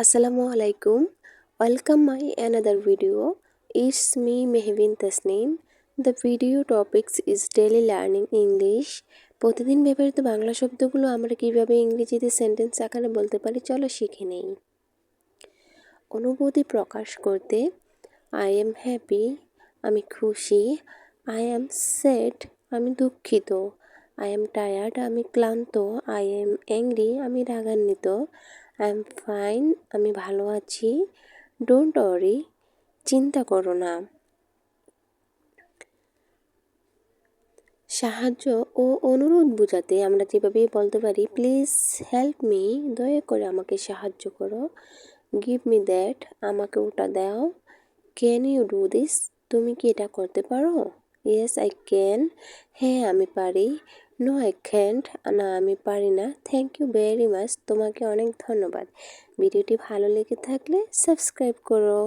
Assalamu alaikum. Welcome my another video. It's me Mehvin Tasneem. The video topics is daily learning English প্রতিদিন ব্যবহৃত বাংলা শব্দগুলো আমরা কীভাবে ইংরেজিতে সেন্টেন্স আকারে বলতে পারি, চলো শিখে নেই অনুভূতি প্রকাশ করতে আই এম হ্যাপি আমি খুশি আই এম সেড আমি দুঃখিত আই এম টায়ার্ড আমি ক্লান্ত আই এম অ্যাংরি আমি রাগান্বিত আই এম ফাইন আমি ভালো আছি। ডোন্ট অরি চিন্তা করো না। সাহায্য ও অনুরোধ বোঝাতে আমরা যেভাবে বলতে পারি প্লিজ হেল্প মি দয়া করে আমাকে সাহায্য করো। গিভ মি দ্যাট আমাকে ওটা দাও। ক্যান ইউ ডু দিস তুমি কি এটা করতে পারো? ইয়েস আই ক্যান হ্যাঁ আমি পারি। নো আই ক্যান্ট না, আমি পারি না। থ্যাংক ইউ ভেরি মাচ তোমাকে অনেক ধন্যবাদ। ভিডিওটি ভালো লেগে থাকলে সাবস্ক্রাইব করো।